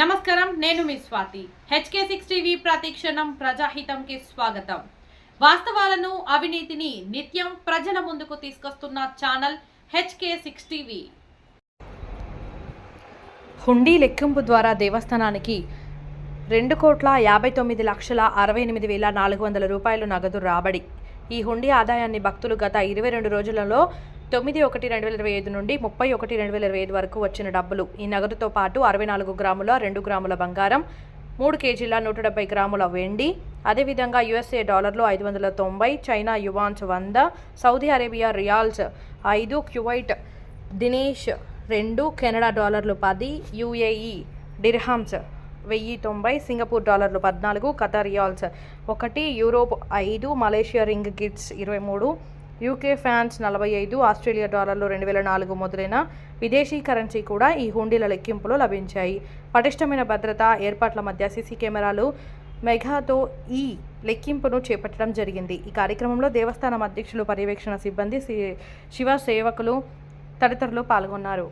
నమస్కారం నేను మీ స్వాతి. హెచ్కే సిక్స్ టీవీ ప్రతిక్షణం ప్రజాహితంకి స్వాగతం. వాస్తవాలను అవినీతిని నిత్యం ప్రజల ముందుకు తీసుకొస్తున్న ఛానల్ హెచ్కే సిక్స్ టీవీ. హుండీ లెక్కింపు ద్వారా దేవస్థానానికి రెండు కోట్ల యాభై తొమ్మిది లక్షల అరవై ఎనిమిది వేల నాలుగు వందల రూపాయలు నగదు రాబడి. ఈ హుండీ ఆదాయాన్ని భక్తులు గత ఇరవై రెండు రోజులలో తొమ్మిది ఒకటి రెండు వేల ఇరవై ఐదు నుండి ముప్పై ఒకటి రెండు వేల ఇరవై ఐదు వరకు వచ్చిన డబ్బులు. ఈ నగదుతో పాటు అరవై నాలుగు గ్రాముల రెండు గ్రాముల బంగారం మూడు కేజీల నూట డెబ్బై గ్రాముల వెండి అదేవిధంగా యుఎస్ఏ డాలర్లు ఐదు వందల తొంభై చైనా యువాన్స్ వంద సౌదీ అరేబియా రియాల్స్ ఐదు క్యువైట్ దినేష్ రెండు కెనడా డాలర్లు పది యుఏఈ డిర్హమ్స్ వెయ్యి తొంభై సింగపూర్ డాలర్లు పద్నాలుగు కథ రియాల్స్ ఒకటి యూరోప్ ఐదు మలేషియా రింగ్ గిట్స్ ఇరవై మూడు యూకే ఫ్యాన్స్ నలభై ఐదు ఆస్ట్రేలియా డాలర్లు రెండు వేల నాలుగు మొదలైన విదేశీ కరెన్సీ కూడా ఈ హుండీల లెక్కింపులో లభించాయి. పటిష్టమైన భద్రత ఏర్పాట్ల మధ్య సీసీ కెమెరాలు మెగాతో ఈ లెక్కింపును చేపట్టడం జరిగింది. ఈ కార్యక్రమంలో దేవస్థానం అధ్యక్షులు పర్యవేక్షణ సిబ్బంది శివ సేవకులు తదితరులు పాల్గొన్నారు.